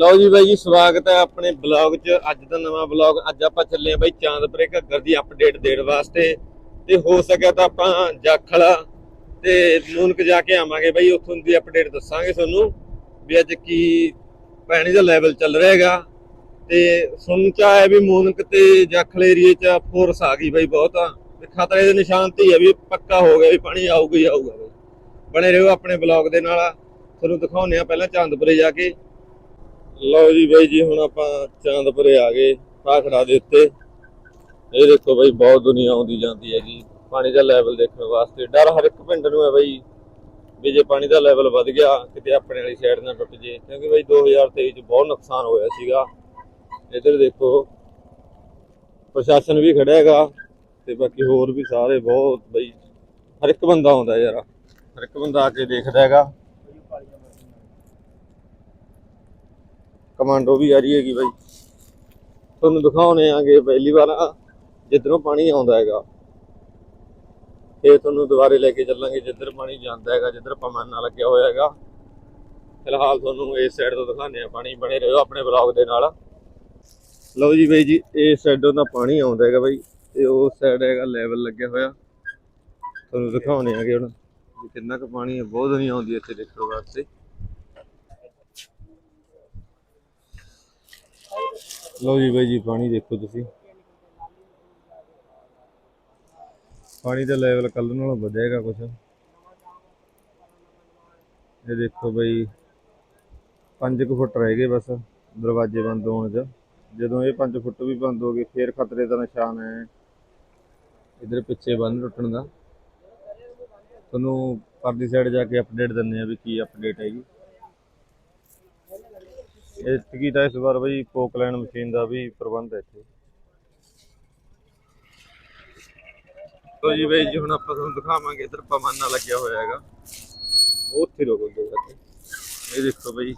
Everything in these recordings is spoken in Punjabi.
ਲਓ ਜੀ ਬਾਈ ਜੀ, ਸਵਾਗਤ ਹੈ ਆਪਣੇ ਬਲੌਗ 'ਚ। ਅੱਜ ਦਾ ਨਵਾਂ ਬਲੌਗ ਅੱਜ ਆਪਾਂ ਚੱਲੇ ਆ ਬਾਈ ਚਾਂਦਪੁਰੇ ਘੱਗਰ ਦੀ ਅਪਡੇਟ ਦੇਣ ਵਾਸਤੇ। ਤੇ ਹੋ ਸਕਿਆ ਤਾਂ ਆਪਾਂ ਜਾਖਲ ਤੇ ਮੂਨਕ ਜਾ ਕੇ ਆਵਾਂਗੇ ਬਾਈ, ਉੱਥੋਂ ਦੀ ਅਪਡੇਟ ਦੱਸਾਂਗੇ ਤੁਹਾਨੂੰ ਵੀ ਅੱਜ ਕੀ ਪਾਣੀ ਦਾ ਲੈਵਲ ਚੱਲ ਰਿਹਾ ਹੈਗਾ। ਤੇ ਸੁਣ ਚ ਆਇਆ ਵੀ ਮੂਨਕ ਤੇ ਜਾਖਲ ਏਰੀਏ 'ਚ ਫੋਰਸ ਆ ਗਈ ਬਾਈ ਬਹੁਤ। ਤੇ ਖਤਰੇ ਦੇ ਨਿਸ਼ਾਨ ਤੇ ਹੀ ਆ ਵੀ ਪੱਕਾ ਹੋ ਗਿਆ ਵੀ ਪਾਣੀ ਆਊਗਾ ਹੀ ਆਊਗਾ ਬਾਈ। ਬਣੇ ਰਹੋ ਆਪਣੇ ਬਲੌਗ ਦੇ ਨਾਲ। ਤੁਹਾਨੂੰ ਦਿਖਾਉਂਦੇ ਆ ਪਹਿਲਾਂ ਚਾਂਦਪੁਰੇ ਜਾ ਕੇ। ਲਓ ਜੀ ਬਾਈ ਜੀ, ਹੁਣ ਆਪਾਂ ਚਾਂਦਪੁਰੇ ਆ ਗਏ ਭਾਖੜਾ ਦੇ ਉੱਤੇ। ਇਹ ਦੇਖੋ ਬਾਈ, ਬਹੁਤ ਦੁਨੀਆ ਆਉਂਦੀ ਜਾਂਦੀ ਹੈ ਜੀ। ਪਾਣੀ ਦਾ ਲੈਵਲ ਦੇਖਣ ਵਾਸਤੇ। ਡਰ ਹਰ ਇੱਕ ਪਿੰਡ ਨੂੰ ਹੈ ਬਾਈ, ਵੀ ਜੇ ਪਾਣੀ ਦਾ ਲੈਵਲ ਵੱਧ ਗਿਆ, ਕਿਤੇ ਆਪਣੇ ਵਾਲੀ ਸਾਈਡ ਨਾ ਟੁੱਟ ਜੇ। ਕਿਉਂਕਿ ਬਾਈ 2023 ਚ ਬਹੁਤ ਨੁਕਸਾਨ ਹੋਇਆ ਸੀਗਾ। ਇੱਧਰ ਦੇਖੋ, ਪ੍ਰਸ਼ਾਸਨ ਵੀ ਖੜਾ ਹੈਗਾ, ਤੇ ਬਾਕੀ ਹੋਰ ਵੀ ਸਾਰੇ ਬਹੁਤ ਬਾਈ, ਹਰ ਇੱਕ ਬੰਦਾ ਆਉਂਦਾ ਯਾਰ। ਹਰ ਇੱਕ ਬੰਦਾ ਆ ਕੇ ਦੇਖਦਾ ਹੈਗਾ। ਕਮਾਂਡੋ ਵੀ ਆ ਰਹੀ ਹੈਗੀ ਬਾਈ। ਤੁਹਾਨੂੰ ਦਿਖਾਉਣੇ ਆਂਗੇ ਪਹਿਲੀ ਵਾਰ ਜਿੱਧਰੋਂ ਪਾਣੀ ਆਉਂਦਾ ਹੈਗਾ। ਇਹ ਤੁਹਾਨੂੰ ਦੁਬਾਰੇ ਲੈ ਕੇ ਚੱਲਾਂਗੇ, ਜਿੱਧਰ ਪਾਣੀ ਜਾਂਦਾ ਹੈਗਾ, ਜਿੱਧਰ ਪਮਾਨਾ ਲੱਗਿਆ ਹੋਇਆ ਹੈਗਾ। ਫਿਲਹਾਲ ਤੁਹਾਨੂੰ ਇਸ ਸਾਈਡ ਤੋਂ ਦਿਖਾਉਂਦੇ ਆ ਪਾਣੀ ਬਣੇ ਰਹੋ ਆਪਣੇ ਬਲੌਗ ਦੇ ਨਾਲ। ਲਓ ਜੀ ਬਾਈ ਜੀ, ਇਸ ਸਾਈਡੋਂ ਦਾ ਪਾਣੀ ਆਉਂਦਾ ਹੈਗਾ ਬਾਈ, ਤੇ ਉਸ ਸਾਈਡ ਹੈਗਾ ਲੈਵਲ ਲੱਗਿਆ ਹੋਇਆ। ਤੁਹਾਨੂੰ ਦਿਖਾਉਣੇ ਆਗੇ ਹੁਣ ਵੀ ਕਿੰਨਾ ਕੁ ਪਾਣੀ ਹੈ, ਬਹੁਤ ਨਹੀਂ ਆਉਂਦੀ ਇੱਥੇ ਦੇਖਣ ਵਾਸਤੇ। ਲਓ ਜੀ ਬਾਈ ਜੀ, ਪਾਣੀ ਦੇਖੋ ਤੁਸੀਂ। ਪਾਣੀ ਦਾ ਲੈਵਲ ਕੱਲ ਨਾਲੋਂ ਵਧੇਗਾ ਕੁਛ। ਇਹ ਦੇਖੋ ਬਾਈ 5 ਕੁ ਫੁੱਟ ਰਹਿ ਗਏ ਬਸ, ਦਰਵਾਜ਼ੇ ਬੰਦ ਹੋਣ 'ਚ। ਜਦੋਂ ਇਹ 5 ਫੁੱਟ ਵੀ ਬੰਦ ਹੋ ਗਏ, ਫੇਰ ਖਤਰੇ ਦਾ ਨਿਸ਼ਾਨ ਹੈ। ਇਧਰ ਪਿੱਛੇ ਬੰਦ ਟੁੱਟਣ ਦਾ। ਤੁਹਾਨੂੰ ਪਰਦੀ ਸਾਈਡ ਜਾ ਕੇ ਅਪਡੇਟ ਦਿੰਦੇ ਆ ਵੀ ਕੀ ਅਪਡੇਟ ਹੈਗੀ। ਇਹ ਕੀ ਤਾਂ ਇਸ ਵਾਰ ਬਈ ਪੋਕਲੈਂਡ ਮਸ਼ੀਨ ਦਾ ਵੀ ਪ੍ਰਬੰਧ ਹੈ ਇੱਥੇ। ਤੋ ਜੀ ਬਈ ਜੀ ਹੁਣ ਆਪਾਂ ਤੁਹਾਨੂੰ ਦਿਖਾਵਾਂਗੇ ਇਧਰ ਪਮਾਨਾ ਲੱਗਿਆ ਹੋਇਆ ਹੈਗਾ। ਉੱਥੇ ਰੋਕੋਗੇ ਇੱਥੇ ਇਹ ਦੇਖੋ ਬਈ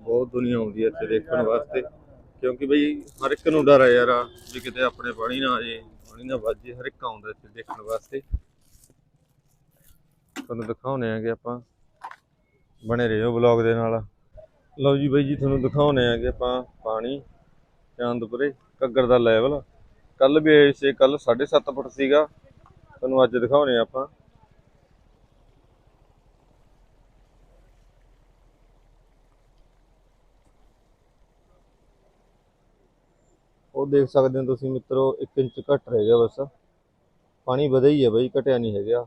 ਬਹੁਤ ਦੁਨੀਆ ਆਉਂਦੀ ਹੈ ਇੱਥੇ ਦੇਖਣ ਵਾਸਤੇ ਕਿਉਂਕਿ ਬਈ ਹਰ ਇੱਕ ਨੂੰ ਡਰ ਹੈ ਯਾਰ ਵੀ ਕਿਤੇ ਆਪਣੇ ਪਾਣੀ ਨਾ ਆ ਜੇ ਪਾਣੀ ਨਾ ਵੱਜ ਜੇ ਹਰ ਇੱਕ ਆਉਂਦਾ ਇੱਥੇ ਦੇਖਣ ਵਾਸਤੇ। ਤੁਹਾਨੂੰ ਦਿਖਾਉਣੇ ਆਗੇ ਆਪਾਂ। ਬਣੇ ਰਹੋ ਬਲੌਗ ਦੇ ਨਾਲ। ਲਓ ਜੀ ਬਾਈ ਜੀ, ਤੁਹਾਨੂੰ ਦਿਖਾਉਣੇ ਆਗੇ ਆਪਾਂ ਪਾਣੀ ਚਾਂਦਪੁਰੇ ਘੱਗਰ ਦਾ ਲੈਵਲ ਕੱਲ ਵੀ ਆਏ ਸੀ ਕੱਲ 7.5 ਫੁੱਟ ਸੀਗਾ। ਤੁਹਾਨੂੰ ਅੱਜ ਦਿਖਾਉਣੇ ਆ ਆਪਾਂ। ਉਹ ਦੇਖ ਸਕਦੇ ਹੋ ਤੁਸੀਂ ਮਿੱਤਰੋ 1 ਇੰਚ ਘੱਟ ਰਹਿ ਗਿਆ ਬਸ। ਪਾਣੀ ਵਧਿਆ ਹੀ ਹੈ ਬਾਈ, ਘਟਿਆ ਨਹੀਂ ਹੈਗਾ।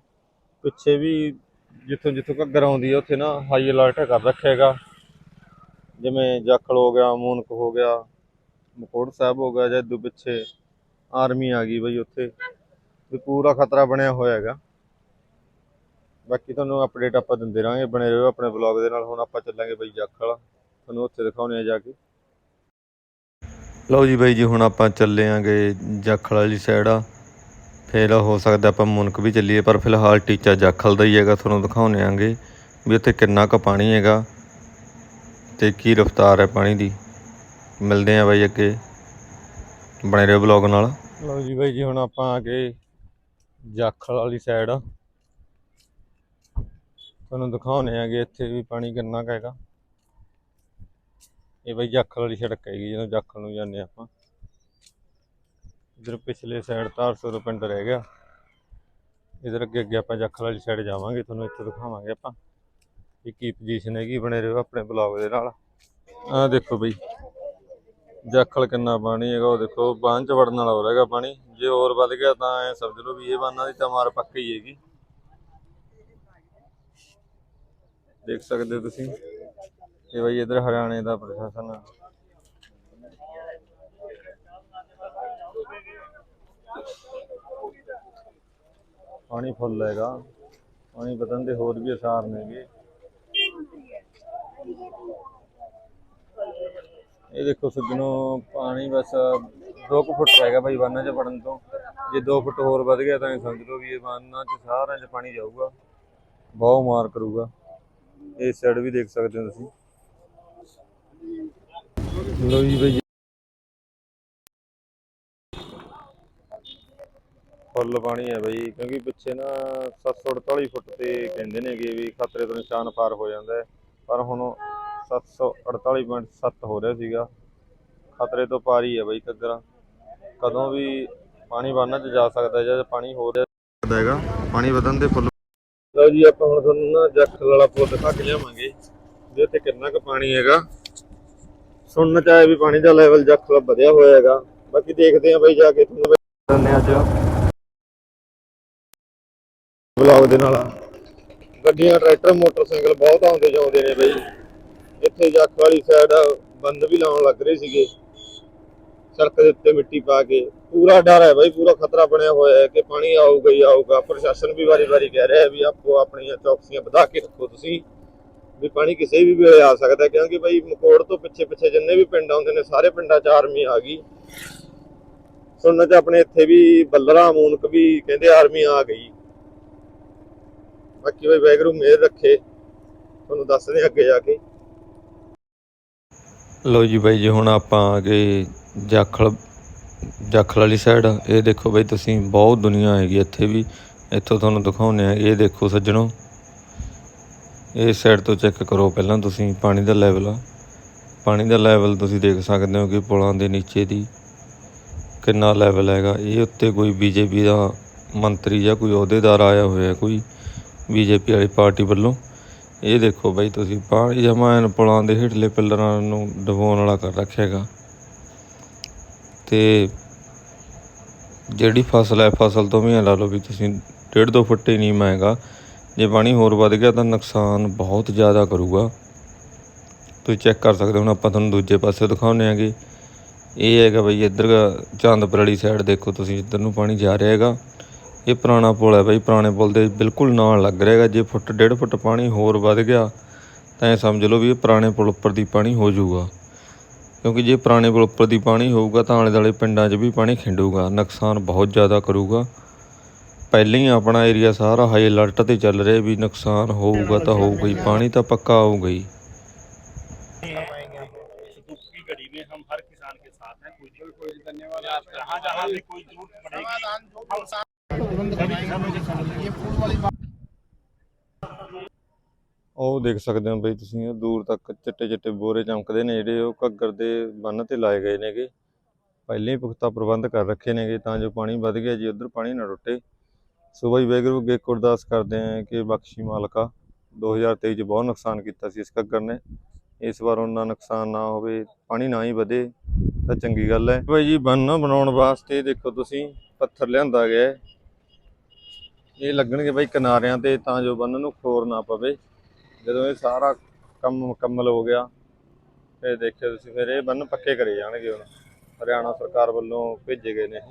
ਪਿੱਛੇ ਵੀ ਜਿੱਥੋਂ ਜਿੱਥੋਂ ਘੱਗਰ ਆਉਂਦੀ ਹੈ ਉੱਥੇ ਨਾ ਹਾਈ ਅਲਰਟ ਕਰ ਰੱਖਿਆ ਹੈਗਾ। ਜਿਵੇਂ ਜਾਖਲ ਹੋ ਗਿਆ ਮੂਨਕ ਹੋ ਗਿਆ, ਮਕੋੜ ਸਾਹਿਬ ਹੋ ਗਿਆ, ਜਾਂ ਇਦੋਂ ਪਿੱਛੇ ਆਰਮੀ ਆ ਗਈ ਬਈ ਉੱਥੇ, ਵੀ ਪੂਰਾ ਖਤਰਾ ਬਣਿਆ ਹੋਇਆ ਹੈਗਾ। ਬਾਕੀ ਤੁਹਾਨੂੰ ਅਪਡੇਟ ਆਪਾਂ ਦਿੰਦੇ ਰਹਾਂਗੇ, ਬਣੇ ਰਹੋ ਆਪਣੇ ਵਲੌਗ ਦੇ ਨਾਲ। ਹੁਣ ਆਪਾਂ ਚੱਲਾਂਗੇ ਬਈ ਜਾਖਲ। ਤੁਹਾਨੂੰ ਉੱਥੇ ਦਿਖਾਉਣੇ ਆ ਜਾ ਕੇ। ਲਓ ਜੀ ਬਾਈ ਜੀ, ਹੁਣ ਆਪਾਂ ਚੱਲੇ ਆਂਗੇ ਜਾਖਲ ਵਾਲੀ ਸਾਈਡ ਆ। ਫਿਰ ਹੋ ਸਕਦਾ ਆਪਾਂ ਮੁਨਕ ਵੀ ਚੱਲੀਏ, ਪਰ ਫਿਲਹਾਲ ਟੀਚਾ ਜਾਖਲ ਦਾ ਹੀ ਹੈਗਾ, ਤੁਹਾਨੂੰ ਦਿਖਾਉਣੇ ਆਂਗੇ ਵੀ ਉੱਥੇ ਕਿੰਨਾ ਕੁ ਪਾਣੀ ਹੈਗਾ। ਤੇ ਕੀ ਰਫ਼ਤਾਰ ਹੈ ਪਾਣੀ ਦੀ? ਮਿਲਦੇ ਆ ਬਾਈ ਅੱਗੇ ਬਣੇ ਰਹੋ ਬਲੌਗ ਨਾਲ। ਲਓ ਜੀ ਬਾਈ ਜੀ, ਹੁਣ ਆਪਾਂ ਆ ਗਏ ਜਾਖਲ ਵਾਲੀ ਸਾਈਡ ਤੁਹਾਨੂੰ ਦਿਖਾਉਣੇ ਆਗੇ ਇੱਥੇ ਵੀ ਪਾਣੀ ਕਿੰਨਾ ਕੁ ਹੈਗਾ। ਇਹ ਬਾਈ ਜਾਖਲ ਵਾਲੀ ਸੜਕ ਹੈਗੀ, ਜਦੋਂ ਜਾਖਲ ਨੂੰ ਜਾਂਦੇ ਆਪਾਂ। ਇਧਰ ਪਿਛਲੇ ਸਾਈਡ ਧਾਰਸੂਰ ਪਿੰਡ ਰਹਿ ਗਿਆ। ਇਧਰ ਅੱਗੇ ਅੱਗੇ ਆਪਾਂ ਜਾਖਲ ਵਾਲੀ ਸਾਈਡ ਜਾਵਾਂਗੇ, ਤੁਹਾਨੂੰ ਇੱਥੇ ਦਿਖਾਵਾਂਗੇ ਆਪਾਂ। ਵੀ ਕੀ ਪੋਜੀਸ਼ਨ ਹੈਗੀ ਬਣੇ ਰਹੋ ਆਪਣੇ ਬਲੌਗ ਦੇ ਨਾਲ। ਆਹ ਦੇਖੋ ਬਈ, ਜਾਖਲ ਕਿੰਨਾ ਪਾਣੀ ਹੈਗਾ, ਉਹ ਦੇਖੋ, ਬਾਂਹ ਚ ਵੜਨ ਵਾਲਾ ਹੋ ਰਿਹਾਗਾ ਪਾਣੀ। ਜੇ ਹੋਰ ਵੱਧ ਗਿਆ ਤਾਂ ਐ ਸਮਝ ਲਓ ਵੀ ਇਹ ਬਾਨਾਂ ਦੀ ਤਾਂ ਮਾਰ ਪੱਕੀ ਹੈਗੀ। ਦੇਖ ਸਕਦੇ ਹੋ ਤੁਸੀਂ ਇਹ ਬਈ ਇਧਰ ਹਰਿਆਣੇ ਦਾ ਪ੍ਰਸ਼ਾਸਨ ਆ। ਪਾਣੀ ਫੁੱਲ ਹੈਗਾ। ਪਾਣੀ ਵਧਣ ਦੇ ਹੋਰ ਵੀ ਅਸਾਰ ਨੇਗੇ ਇਹ ਦੇਖੋ ਸੱਜਣੋ ਪਾਣੀ ਬਸ 2 ਫੁੱਟ ਰਹਿ ਗਿਆ ਭਾਈ ਵਾਨਾਂ 'ਚ ਵੜਨ ਤੋਂ। ਜੇ 2 ਫੁੱਟ ਹੋਰ ਵੱਧ ਗਿਆ ਤਾਂ ਸਮਝ ਲਓ ਵੀ ਇਹ ਵਾਨਾਂ 'ਚ ਸਾਰਿਆਂ 'ਚ ਪਾਣੀ ਜਾਊਗਾ। ਬਹੁਤ ਮਾਰ ਕਰੂਗਾ। ਇਸ ਸਾਈਡ ਵੀ ਦੇਖ ਸਕਦੇ ਹੋ ਤੁਸੀਂ। ਲੋ ਜੀ ਬਈ। ਫੁੱਲ ਪਾਣੀ ਹੈ ਬਈ, ਕਿਉਂਕਿ ਪਿੱਛੇ ਨਾ 748 ਫੁੱਟ ਤੇ ਕਹਿੰਦੇ ਨੇਗੇ ਵੀ ਖਤਰੇ ਤੋਂ ਨਿਸ਼ਾਨ ਪਾਰ ਹੋ ਜਾਂਦਾ ਹੈ। ਪਰ ਹੁਣ 748.7 ਹੋ ਰਿਹਾ ਸੀਗਾ। ਖਤਰੇ ਤੋਂ ਪਾਰੀ ਹੈ ਬਈ ਘੱਗਰਾ। ਕਦੋਂ ਵੀ ਪਾਣੀ ਬੰਨ੍ਹ 'ਚ ਜਾ ਸਕਦਾ ਜਾਂ ਪਾਣੀ ਹੋ ਰਿਹਾ ਹੈਗਾ ਪਾਣੀ ਵਧਣ ਦੇ ਫੁੱਲ ਲਓ ਜੀ ਆਪਾਂ ਹੁਣ ਤੁਹਾਨੂੰ ਨਾ ਜੱਖਲ ਵਾਲਾ ਪੁੱਲ ਦਿਖਾ ਕੇ ਲਿਆਵਾਂਗੇ ਵੀ ਉੱਥੇ ਕਿੰਨਾ ਕੁ ਪਾਣੀ ਹੈਗਾ। ਸੁਣਨ ਚ ਆਇਆ ਵੀ ਪਾਣੀ ਦਾ ਲੈਵਲ ਜੱਖਲ ਵਧਿਆ ਹੋਇਆ ਹੈਗਾ। ਬਾਕੀ ਦੇਖਦੇ ਆਂ ਬਈ ਜਾ ਕੇ ਤੁਹਾਨੂੰ ਦਿੰਦੇ ਅੱਜ। ਬਲੌਗ ਦੇ ਨਾਲ। ਗੱਡੀਆਂ, ਟਰੈਕਟਰ, ਮੋਟਰਸਾਈਕਲ ਬਹੁਤ ਆਉਂਦੇ ਜਾਂਦੇ ਨੇ ਬਈ। ਇੱਥੇ ਜੱਖ ਵਾਲੀ ਸਾਈਡ ਬੰਦ ਵੀ ਲਾਉਣ ਲੱਗ ਰਹੇ ਸੀਗੇ। ਸੜਕ ਦੇ ਉੱਤੇ ਮਿੱਟੀ ਪਾ ਕੇ। ਪੂਰਾ ਡਰ ਹੈ ਬਈ, ਪੂਰਾ ਖਤਰਾ ਬਣਿਆ ਹੋਇਆ ਹੈ ਕਿ ਪਾਣੀ ਆਊਗਾ ਹੀ ਆਊਗਾ। ਪ੍ਰਸ਼ਾਸਨ ਵੀ ਵਾਰੀ-ਵਾਰੀ ਕਹਿ ਰਿਹਾ ਹੈ ਵੀ ਆਪੋ ਆਪਣੀਆਂ ਚੌਕਸੀਆਂ ਵਧਾ ਕੇ ਰੱਖੋ ਤੁਸੀਂ। ਵੀ ਪਾਣੀ ਕਿਸੇ ਵੀ ਵੇਲੇ ਆ ਸਕਦਾ ਕਿਉਂਕਿ ਬਈ ਮਕੋੜ ਤੋਂ ਪਿੱਛੇ ਪਿੱਛੇ ਜਿੰਨੇ ਵੀ ਪਿੰਡ ਆਉਂਦੇ ਨੇ, ਸਾਰੇ ਪਿੰਡਾਂ 'ਚ ਆਰਮੀ ਆ ਗਈ। ਸੁਣਨ 'ਚ ਆਪਣੇ ਇੱਥੇ ਵੀ ਬੱਲਰਾ ਮੂਨਕ ਵੀ ਕਹਿੰਦੇ ਆਰਮੀ ਆ ਗਈ। ਬਾਕੀ ਬਈ ਵੈਗਰੂ ਮੇਰ ਰੱਖੇ। ਤੁਹਾਨੂੰ ਦੱਸਦੇ ਅੱਗੇ ਜਾ ਕੇ। ਲੋ ਜੀ ਬਾਈ ਜੀ, ਹੁਣ ਆਪਾਂ ਆ ਗਏ ਜਾਖਲ ਜਾਖਲ ਵਾਲੀ ਸਾਈਡ ਇਹ ਦੇਖੋ ਬਾਈ ਤੁਸੀਂ, ਬਹੁਤ ਦੁਨੀਆ ਹੈਗੀ ਇੱਥੇ ਵੀ। ਇੱਥੋਂ ਤੁਹਾਨੂੰ ਦਿਖਾਉਂਦੇ ਆ ਇਹ ਦੇਖੋ ਸੱਜਣੋ, ਇਹ ਸਾਈਡ ਤੋਂ ਚੈੱਕ ਕਰੋ ਪਹਿਲਾਂ ਤੁਸੀਂ ਪਾਣੀ ਦਾ ਲੈਵਲ ਪਾਣੀ ਦਾ ਲੈਵਲ ਤੁਸੀਂ ਦੇਖ ਸਕਦੇ ਹੋ ਕਿ ਪੁਲਾਂ ਦੇ ਨੀਚੇ ਦੀ ਕਿੰਨਾ ਲੈਵਲ ਹੈਗਾ। ਇਹ ਉੱਤੇ ਕੋਈ ਬੀਜੇਪੀ ਦਾ ਮੰਤਰੀ ਜਾਂ ਕੋਈ ਅਹੁਦੇਦਾਰ ਆਇਆ ਹੋਇਆ ਕੋਈ। ਬੀਜੇਪੀ ਵਾਲੀ ਪਾਰਟੀ ਵੱਲੋਂ। ਇਹ ਦੇਖੋ ਬਾਈ ਤੁਸੀਂ, ਪਾਣੀ ਜਮਾ ਪੁਲਾਂ ਦੇ ਹੇਠਲੇ ਪਿੱਲਰਾਂ ਨੂੰ ਡਬੋਣ ਵਾਲਾ ਕਰ ਰੱਖਿਆ ਹੈਗਾ। ਤੇ ਜਿਹੜੀ ਫਸਲ ਹੈ, ਫਸਲ ਤੋਂ ਵੀ ਐਂ ਲਾ ਲਓ ਵੀ ਤੁਸੀਂ ਡੇਢ ਦੋ ਫੁੱਟ ਹੀ ਨੀਵਾਂ ਹੈਗਾ ਜੇ ਪਾਣੀ ਹੋਰ ਵੱਧ ਗਿਆ ਤਾਂ ਨੁਕਸਾਨ ਬਹੁਤ ਜ਼ਿਆਦਾ ਕਰੂਗਾ। ਤੁਸੀਂ ਚੈੱਕ ਕਰ ਸਕਦੇ ਹੋ, ਹੁਣ ਆਪਾਂ ਤੁਹਾਨੂੰ ਦੂਜੇ ਪਾਸੇ ਦਿਖਾਉਂਦੇ ਆਂਗੇ ਇਹ ਹੈਗਾ ਬਈ ਇੱਧਰ ਚਾਂਦਪੁਰ ਵਾਲੀ ਸਾਈਡ ਦੇਖੋ ਤੁਸੀਂ ਇੱਧਰ ਨੂੰ ਪਾਣੀ ਜਾ ਰਿਹਾ ਹੈਗਾ। ਇਹ ਪੁਰਾਣਾ ਪੁਲ ਹੈ ਬਈ ਪੁਰਾਣੇ ਪੁਲ ਦੇ ਬਿਲਕੁਲ ਨਾਲ ਲੱਗ ਰਿਹਾ ਹੈਗਾ ਜੇ ਫੁੱਟ ਡੇਢ ਫੁੱਟ ਪਾਣੀ ਹੋਰ ਵੱਧ ਗਿਆ ਤਾਂ ਇਹ ਸਮਝ ਲਓ ਵੀ ਇਹ ਪੁਰਾਣੇ ਪੁਲ ਉੱਪਰ ਦੀ ਪਾਣੀ ਹੋ ਜਾਊਗਾ ਕਿਉਂਕਿ ਜੇ ਪੁਰਾਣੇ ਪੁਲ ਉੱਪਰ ਦੀ ਪਾਣੀ ਹੋਊਗਾ ਤਾਂ ਆਲੇ ਦੁਆਲੇ ਪਿੰਡਾਂ 'ਚ ਵੀ ਪਾਣੀ ਖਿੰਡੂਗਾ ਨੁਕਸਾਨ ਬਹੁਤ ਜ਼ਿਆਦਾ ਕਰੂਗਾ ਪਹਿਲਾਂ ਹੀ ਆਪਣਾ ਏਰੀਆ ਸਾਰਾ ਹਾਈ ਅਲਰਟ ਤੇ ਚੱਲ ਰਿਹਾ ਵੀ ਨੁਕਸਾਨ ਹੋਊਗਾ ਤਾਂ ਹੋਊਗਾ ਹੀ ਪਾਣੀ ਤਾਂ ਪੱਕਾ ਆਊਗਾ ਹੀ दुख की घड़ी में हम हर किसान के साथ हैं कोई कोई कोई धन्यवाद जहाँ जहाँ भी कोई जरूरत पड़ेगी ਉਹ ਦੇਖ ਸਕਦੇ ਹੋ ਬਈ ਤੁਸੀਂ ਦੂਰ ਤੱਕ ਚਿੱਟੇ ਚਿੱਟੇ ਬੋਰੇ ਚਮਕਦੇ ਨੇ ਜਿਹੜੇ ਉਹ ਘੱਗਰ ਦੇ ਬੰਨ ਤੇ ਲਾਏ ਗਏ ਨੇਗੇ। ਪਹਿਲੇ ਹੀ ਪੁਖਤਾ ਪ੍ਰਬੰਧ ਕਰ ਰੱਖੇ ਨੇਗੇ ਤਾਂ ਜੋ ਪਾਣੀ ਵੱਧ ਗਿਆ, ਜੀ ਉਧਰ ਪਾਣੀ ਨਾ ਰੁੱਟੇ। ਸੋ ਬਈ ਵੈਗਰੂ ਗੇਕ ਅਰਦਾਸ ਕਰਦੇ ਆ ਕਿ ਬਖਸ਼ੀ ਮਾਲਕਾ। 2023 ਚ ਬਹੁਤ ਨੁਕਸਾਨ ਕੀਤਾ ਸੀ ਇਸ ਘੱਗਰ ਨੇ। ਇਸ ਵਾਰ ਉਹਨਾਂ ਨੁਕਸਾਨ ਨਾ ਹੋਵੇ, ਪਾਣੀ ਨਾ ਹੀ ਵਧੇ, ਤਾਂ ਚੰਗੀ ਗੱਲ ਹੈ। ਬਈ ਜੀ ਬੰਨ ਬਣਾਉਣ ਵਾਸਤੇ ਦੇਖੋ ਤੁਸੀਂ, ਪੱਥਰ ਲਿਆਂਦਾ ਗਿਆ ਇਹ ਲੱਗਣਗੇ ਬਈ ਕਿਨਾਰਿਆਂ ਤੇ ਤਾਂ ਜੋ ਬੰਨ ਨੂੰ ਖੋਰ ਨਾ ਪਵੇ। ਜਦੋਂ ਇਹ ਸਾਰਾ ਕੰਮ ਮੁਕੰਮਲ ਹੋ ਗਿਆ, ਫਿਰ ਦੇਖਿਓ ਤੁਸੀਂ, ਫਿਰ ਇਹ ਬੰਨ ਪੱਕੇ ਕਰੇ ਜਾਣਗੇ ਹੁਣ। ਹਰਿਆਣਾ ਸਰਕਾਰ ਵੱਲੋਂ ਭੇਜੇ ਗਏ ਨੇ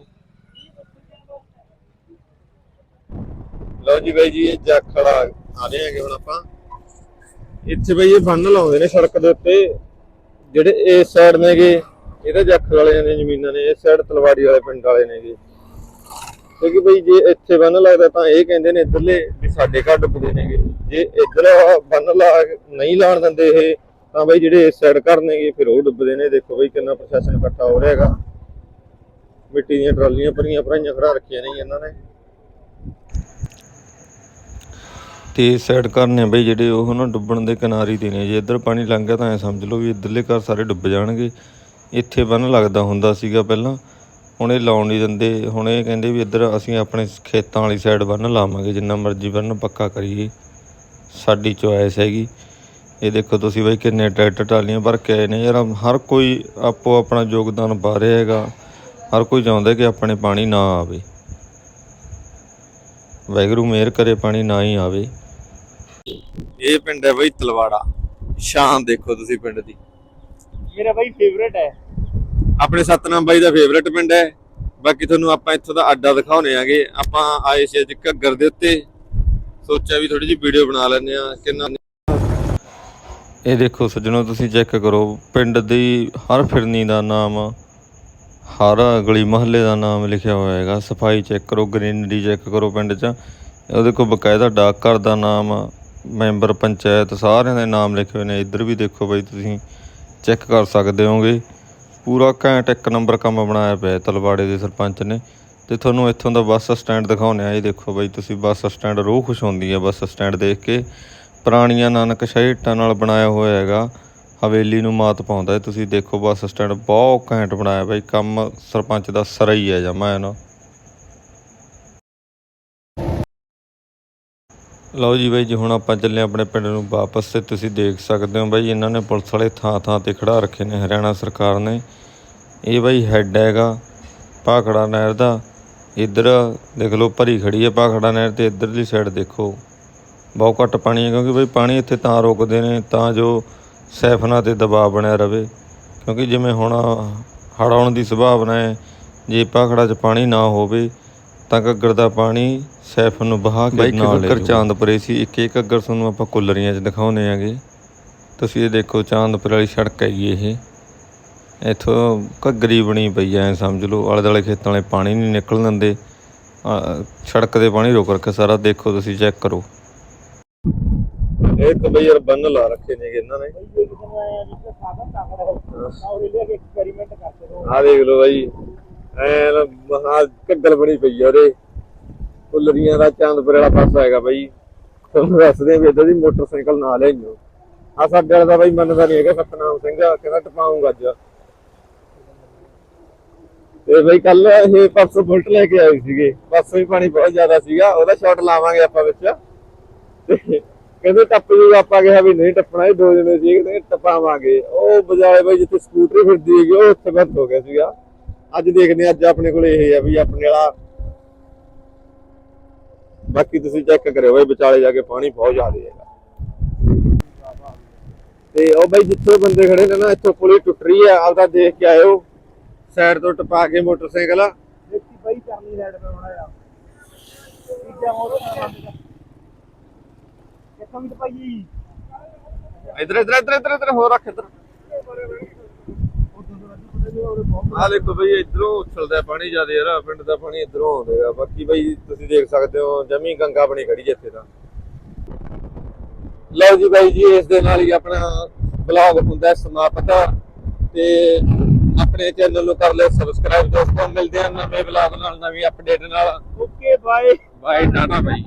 ਲਓ ਜੀ ਬਾਈ ਜੀ, ਇਹ ਜਾਖੜਾ ਆ ਰਹੇ ਹੈਗੇ ਹੁਣ ਆਪਾਂ। ਇੱਥੇ ਬਈ ਇਹ ਬੰਨ ਲਾਉਂਦੇ ਨੇ ਸੜਕ ਦੇ ਉੱਤੇ। ਜਿਹੜੇ ਇਸ ਸਾਈਡ ਨੇਗੇ ਇਹਦਾ ਜਾਖੜ ਵਾਲਿਆਂ ਦੀਆਂ ਜ਼ਮੀਨਾਂ ਨੇ ਇਸ ਸਾਈਡ ਤਲਵਾੜੀ ਵਾਲੇ ਪਿੰਡ ਵਾਲੇ ਨੇਗੇ। ਕਿਉਂਕਿ ਬਈ ਜੇ ਇੱਥੇ ਬੰਨ ਲੱਗਦਾ ਤਾਂ ਇਹ ਕਹਿੰਦੇ ਨੇ ਇੱਧਰਲੇ ਵੀ ਸਾਡੇ ਘਰ ਡੁੱਬਦੇ ਨੇਗੇ। ਜੇ ਇੱਧਰ ਬੰਨ ਲਾ ਨਹੀਂ ਲਾਣ ਦਿੰਦੇ ਇਹ, ਤਾਂ ਬਈ ਜਿਹੜੇ ਇਸ ਸਾਈਡ ਘਰ ਨੇਗੇ, ਫਿਰ ਉਹ ਡੁੱਬਦੇ ਨੇ। ਦੇਖੋ ਬਈ ਕਿੰਨਾ ਪ੍ਰਸ਼ਾਸਨ ਇਕੱਠਾ ਹੋ ਰਿਹਾ ਹੈਗਾ। ਮਿੱਟੀ ਦੀਆਂ ਟਰਾਲੀਆਂ ਭਰੀਆਂ ਭਰਾਈਆਂ ਖੜਾ ਰੱਖੀਆਂ ਨੇ ਇਹਨਾਂ ਨੇ। ਤੇ ਸਾਈਡ ਘਰ ਨੇ ਬਈ ਜਿਹੜੇ ਉਹ ਨਾ ਡੁੱਬਣ ਦੇ ਕਿਨਾਰੇ ਤੇ ਨੇ। ਜੇ ਇੱਧਰ ਪਾਣੀ ਲੰਘ ਗਿਆ ਤਾਂ ਐ ਸਮਝ ਲਓ ਵੀ ਇੱਧਰਲੇ ਘਰ ਸਾਰੇ ਡੁੱਬ ਜਾਣਗੇ। ਇੱਥੇ ਬੰਨ ਲੱਗਦਾ ਹੁੰਦਾ ਸੀਗਾ ਪਹਿਲਾਂ। ਹੁਣ ਇਹ ਲਾਉਣ ਨਹੀਂ ਦਿੰਦੇ ਹੁਣ ਇਹ ਕਹਿੰਦੇ ਵੀ ਇੱਧਰ ਅਸੀਂ ਆਪਣੇ ਖੇਤਾਂ ਵਾਲੀ ਸਾਈਡ ਬੰਨ ਲਾਵਾਂਗੇ ਜਿੰਨਾ ਮਰਜ਼ੀ ਬੰਨ ਪੱਕਾ ਕਰੀਏ। ਸਾਡੀ ਚੋਇਸ ਹੈਗੀ। ਇਹ ਦੇਖੋ ਤੁਸੀਂ ਬਈ ਕਿੰਨੇ ਟਰੈਕਟਰ ਟਾਲੀਆਂ ਭਰ ਕੇ ਆਏ ਨੇ। ਯਾਰ ਹਰ ਕੋਈ ਆਪੋ ਆਪਣਾ ਯੋਗਦਾਨ ਪਾ ਰਿਹਾ ਹੈਗਾ। ਹਰ ਕੋਈ ਚਾਹੁੰਦਾ ਕਿ ਆਪਣੇ ਪਾਣੀ ਨਾ ਆਵੇ। ਵੈਗਰੂ ਮੇਰ ਕਰੇ ਪਾਣੀ ਨਾ ਹੀ ਆਵੇ। ਇਹ ਪਿੰਡ ਹੈ ਬਈ ਤਲਵਾੜਾ। ਸ਼ਾਨ ਦੇਖੋ ਤੁਸੀਂ ਪਿੰਡ ਦੀ। ਮੇਰਾ ਬਈ ਫੇਵਰੇਟ ਹੈ। ਆਪਣੇ ਸਤਨਾਮ ਬਾਈ ਦਾ ਫੇਵਰੇਟ ਪਿੰਡ ਹੈ। ਬਾਕੀ ਤੁਹਾਨੂੰ ਆਪਾਂ ਇੱਥੋਂ ਦਾ ਅੱਡਾ ਦਿਖਾਉਣੇ ਆਗੇ। ਆਪਾਂ ਆਏ ਸੀ ਅੱਜ ਘੱਗਰ ਦੇ ਉੱਤੇ। ਸੋਚਿਆ ਵੀ ਥੋੜੀ ਜਿਹੀ ਵੀਡੀਓ ਬਣਾ ਲੈਂਦੇ ਆ ਕਿੰਨਾ ਇਹ ਦੇਖੋ ਸੱਜਣੋ, ਤੁਸੀਂ ਚੈੱਕ ਕਰੋ। ਪਿੰਡ ਦੀ ਹਰ ਫਿਰਨੀ ਦਾ ਨਾਮ, ਹਰ ਗਲੀ ਮਹੱਲੇ ਦਾ ਨਾਮ ਲਿਖਿਆ ਹੋਇਆ ਹੈਗਾ। ਸਫ਼ਾਈ ਚੈੱਕ ਕਰੋ ਗ੍ਰੀਨਰੀ ਚੈੱਕ ਕਰੋ ਪਿੰਡ 'ਚ। ਉਹਦੇ ਕੋਲ ਬਕਾਇਦਾ ਡਾਕਘਰ ਦਾ ਨਾਮ, ਮੈਂਬਰ ਪੰਚਾਇਤ ਸਾਰਿਆਂ ਦੇ ਨਾਮ ਲਿਖੇ ਹੋਏ ਨੇ। ਇੱਧਰ ਵੀ ਦੇਖੋ ਬਾਈ, ਤੁਸੀਂ ਚੈੱਕ ਕਰ ਸਕਦੇ ਹੋਗੇ ਪੂਰਾ ਘੈਂਟ ਇੱਕ ਨੰਬਰ ਕੰਮ ਬਣਾਇਆ ਪਿਆ ਤਲਵਾੜੇ ਦੇ ਸਰਪੰਚ ਨੇ ਤੇ ਤੁਹਾਨੂੰ ਇੱਥੋਂ ਦਾ ਬੱਸ ਸਟੈਂਡ ਦਿਖਾਉਂਦੇ ਆ ਇਹ ਦੇਖੋ ਬਾਈ, ਤੁਸੀਂ ਬੱਸ ਸਟੈਂਡ ਰੋਹ ਖੁਸ਼ ਹੁੰਦੀ ਹੈ ਬੱਸ ਸਟੈਂਡ ਦੇਖ ਕੇ। ਪੁਰਾਣੀਆਂ ਨਾਨਕ ਸ਼ਾਹੀ ਇੱਟਾਂ ਨਾਲ ਬਣਾਇਆ ਹੋਇਆ ਹੈਗਾ, ਹਵੇਲੀ ਨੂੰ ਮਾਤ ਪਾਉਂਦਾ ਹੈ। ਤੁਸੀਂ ਦੇਖੋ ਬੱਸ ਸਟੈਂਡ ਬਹੁਤ ਘੈਂਟ ਬਣਾਇਆ ਬਾਈ, ਕੰਮ ਸਰਪੰਚ ਦਾ ਸਰਾ ਹੀ ਹੈ ਜਮਾ ਇਹਨੂੰ ਲਓ ਜੀ ਬਾਈ ਜੀ, ਹੁਣ ਆਪਾਂ ਚੱਲੇ ਆਪਣੇ ਪਿੰਡ ਨੂੰ ਵਾਪਸ ਤੇ ਤੁਸੀਂ ਦੇਖ ਸਕਦੇ ਹੋ ਬਾਈ, ਇਹਨਾਂ ਨੇ ਪੁਲਿਸ ਵਾਲੇ ਥਾਂ ਥਾਂ ਤੇ ਖੜਾ ਰੱਖੇ ਨੇ, ਹਰਿਆਣਾ ਸਰਕਾਰ ਨੇ। ਇਹ ਬਾਈ ਹੈੱਡ ਹੈਗਾ ਭਾਖੜਾ ਨਹਿਰ ਦਾ। ਇੱਧਰ ਦੇਖ ਲਓ, ਭਰੀ ਖੜੀ ਹੈ ਭਾਖੜਾ ਨਹਿਰ ਤੇ, ਇੱਧਰਲੀ ਸਾਈਡ ਦੇਖੋ। ਬਹੁਤ ਘੱਟ ਪਾਣੀ ਹੈ ਕਿਉਂਕਿ ਬਾਈ ਪਾਣੀ ਇੱਥੇ ਤਾਂ ਰੋਕਦੇ ਨੇ, ਤਾਂ ਜੋ ਸੈਫਨਾ ਤੇ ਦਬਾਅ ਬਣਿਆ ਰਵੇ। ਕਿਉਂਕਿ ਜਿਵੇਂ ਹੁਣ ਹੜਾਉਣ ਦੀ ਸੰਭਾਵਨਾ ਹੈ, ਜੇ ਭਾਖੜਾ 'ਚ ਪਾਣੀ ਨਾ ਹੋਵੇ ਤਾਂ ਘੱਗਰ ਦਾ ਪਾਣੀ ਸੈਫਨ ਨੂੰ ਬਹਾ ਕੇ ਨਾਲ ਲੈ ਘੱਗਰ ਚਾਂਦਪੁਰੇ ਸੀ ਇੱਕ ਇੱਕ ਘੱਗਰ ਤੁਹਾਨੂੰ ਆਪਾਂ ਕੁੱਲਰੀਆਂ 'ਚ ਦਿਖਾਉਂਦੇ ਆਂਗੇ। ਤੁਸੀਂ ਇਹ ਦੇਖੋ ਚਾਂਦਪੁਰ ਵਾਲੀ ਸੜਕ ਹੈ ਇਹ। ਇੱਥੋਂ ਘੱਗਰੀ ਬਣੀ ਪਈ ਐ ਸਮਝ ਲਓ ਆਲੇ ਦਾਲੇ ਖੇਤਾਂ ਵਾਲੇ ਪਾਣੀ ਨਹੀਂ ਨਿਕਲਣ ਦਿੰਦੇ। ਸੜਕ ਦੇ ਪਾਣੀ ਰੋਕ ਰੱਖਿਆ ਸਾਰਾ ਦੇਖੋ ਤੁਸੀਂ ਚੈੱਕ ਕਰੋ। ਇੱਕ ਬਈਰ ਬੰਨ ਲਾ ਰੱਖੇ ਨੇ ਇਹਨਾਂ ਨੇ। ਆ ਦੇਖ ਲਓ ਬਾਈ। ਐ ਮਹਾ ਕੱਗਲ ਬਣੀ ਪਈ ਆ ਉਹਦੇ। ਕੁੱਲਰੀਆਂ ਦਾ ਚਾਂਦਪੁਰ ਵਾਲਾ ਪਾਸਾ ਹੈਗਾ ਬਾਈ। ਤੁਹਾਨੂੰ ਦੱਸਦੇ ਆ ਵੀ ਇੱਧਰ ਦੀ ਮੋਟਰਸਾਈਕਲ ਨਾਲ ਲਿਆਈਓ ਆ ਸਾਡੇ ਵਾਲਾ ਦਾ ਬਾਈ ਮੰਨਦਾ ਨਹੀਂ ਹੈਗਾ, ਸਤਨਾਮ ਸਿੰਘ ਕਹਿੰਦਾ ਟਪਾਉਂਗਾ ਅੱਜ। ਤੇ ਬਾਈ ਕੱਲ ਇਹ ਪਰਸੋਂ ਬੁਲਟ ਲੈ ਕੇ ਆਏ ਸੀਗੇ। ਪਰਸੋਂ ਹੀ ਪਾਣੀ ਬਹੁਤ ਜ਼ਿਆਦਾ ਸੀਗਾ, ਉਹਦਾ ਸ਼ਾਟ ਲਾਵਾਂਗੇ ਆਪਾਂ ਵਿੱਚ। ਤੇ ਕਹਿੰਦੇ ਟੱਪ ਜੂਗਾ ਆਪਾਂ ਕਿਹਾ ਵੀ ਨਹੀਂ ਟੱਪਣਾ, ਇਹ ਦੋ ਜਣੇ ਸੀ ਕਹਿੰਦੇ ਟਪਾਵਾਂਗੇ। ਉਹ ਬਜਾਏ ਬਾਈ ਜਿੱਥੇ ਸਕੂਟਰੀ ਫਿਰਦੀ ਹੈਗੀ ਉਹ ਉੱਥੇ ਬੰਦ ਹੋ ਗਿਆ ਸੀਗਾ। ਅੱਜ ਦੇਖਦੇ ਆ ਅੱਜ ਆਪਣੇ ਕੋਲ ਇਹ ਹੈ ਵੀ ਆਪਣੇ ਵਾਲਾ ਬਾਕੀ ਤੁਸੀਂ ਚੈੱਕ ਕਰਿਓ ਬਈ ਵਿਚਾਲੇ ਜਾ ਕੇ ਪਾਣੀ ਬਹੁਤ ਜ਼ਿਆਦਾ ਹੈਗਾ। ਤੇ ਉਹ ਬਈ ਜਿੱਥੇ ਬੰਦੇ ਖੜੇ ਨੇ ਨਾ ਇੱਥੋਂ ਪੁਲੀ ਟੁੱਟ ਰਹੀ ਹੈ ਆਪਦਾ ਦੇਖ ਕੇ ਆਇਓ। ਸਾਈਡ ਤੋਂ ਟਪਾ ਕੇ ਮੋਟਰਸਾਈਕਲ ਦੇਖੀ ਬਈ ਕਰਨੀ ਸਾਈਡ ਤੇ ਹੋਣਾ ਯਾਰ ਤੀਜਾ ਮੋਟਰਸਾਈਕਲ ਕਿੱਥੋਂ ਵੀ ਟਪਾਈ। ਇਧਰ ਇਧਰ ਇਧਰ ਇਧਰ ਹੋਰ ਰੱਖ ਇਧਰ। ਦੇਖੋ ਬਈ ਇਧਰੋਂ ਉਛਲਦਾ ਪਾਣੀ ਜ਼ਿਆਦਾ ਯਾਰ ਪਿੰਡ ਦਾ ਪਾਣੀ ਇਧਰੋਂ ਆਉਂਦਾ ਬਾਕੀ ਬਈ ਤੁਸੀਂ ਦੇਖ ਸਕਦੇ ਹੋ ਜਮੀ ਗੰਗਾ ਬਣੀ ਖੜੀ ਜਿੱਥੇ ਤਾਂ। ਲਓ ਜੀ ਬਾਈ ਜੀ ਇਸ ਦੇ ਨਾਲ ਹੀ ਆਪਣਾ ਬਲੌਗ ਹੁੰਦਾ ਸਮਾਪਤ ਤੇ ਆਪਣੇ ਚੈਨਲ ਨੂੰ ਕਰ ਲਿਓ ਸਬਸਕ੍ਰਾਈਬ ਦੋਸਤੋ ਮਿਲਦੇ ਹਾਂ ਨਵੇਂ ਬਲੌਗ ਨਾਲ ਨਵੀਂ ਅਪਡੇਟ ਨਾਲ। Okay bye bye tata bye.